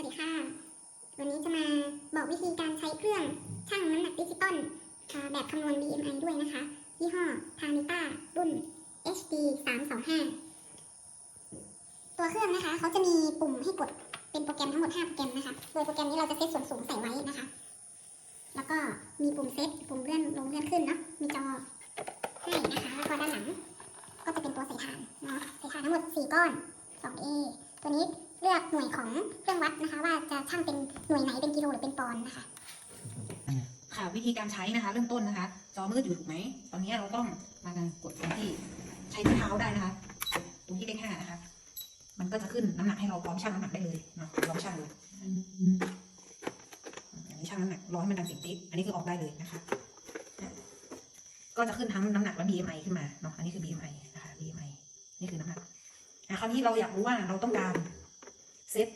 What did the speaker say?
วัสดีค่ะ วันนี้จะมาบอกวิธีการใช้เครื่องชั่งน้ำหนักดิจิตอลแบบคำนวณ BMI ด้วยนะคะ ยี่ห้อทานิต้ารุ่น HD 325 ตัวเครื่องนะคะเขาจะมีปุ่มให้กดเป็นโปรแกรมทั้งหมด 5 โปรแกรมนะคะ โดยโปรแกรมนี้เราจะเซตส่วนสูงใส่ไว้นะคะ แล้วก็มีปุ่มเซตปุ่มเลื่อนลงเลื่อนขึ้นเนาะ มีจอให้นะคะแล้วก็ด้านหลัง ก็จะเป็นตัวใส่ถ่านเนาะ ใส่ถ่านทั้งหมด 4 ก้อน 2A ตัวนี้ เลือกหน่วยของเครื่องวัดนะคะ ว่าจะช่างเป็นหน่วยไหนเป็นกิโลหรือเป็นปอนด์นะคะค่ะวิธีการใช้นะคะ เริ่มต้นนะคะ จอมืดอยู่ถูกไหมตอนนี้เราต้องมากดตรงที่ใช้ที่เท้าได้นะคะ ตรงที่เลขห้านะคะ มันก็จะขึ้นน้ำหนักให้เราพร้อมชั่งน้ำหนักได้เลยเนาะลองชั่งดูอันนี้ชั่งน้ำหนักร้อยมันดังสียงติ๊กอันนี้คือออกได้เลยนะคะ ก็จะขึ้นทั้งน้ำหนักและ BMI ขึ้นมาเนาะอันนี้คือ BMI นะคะ BMI นี่คือน้ำหนักอะคราวนี้เราอยากรู้ว่าเราต้องการ เซต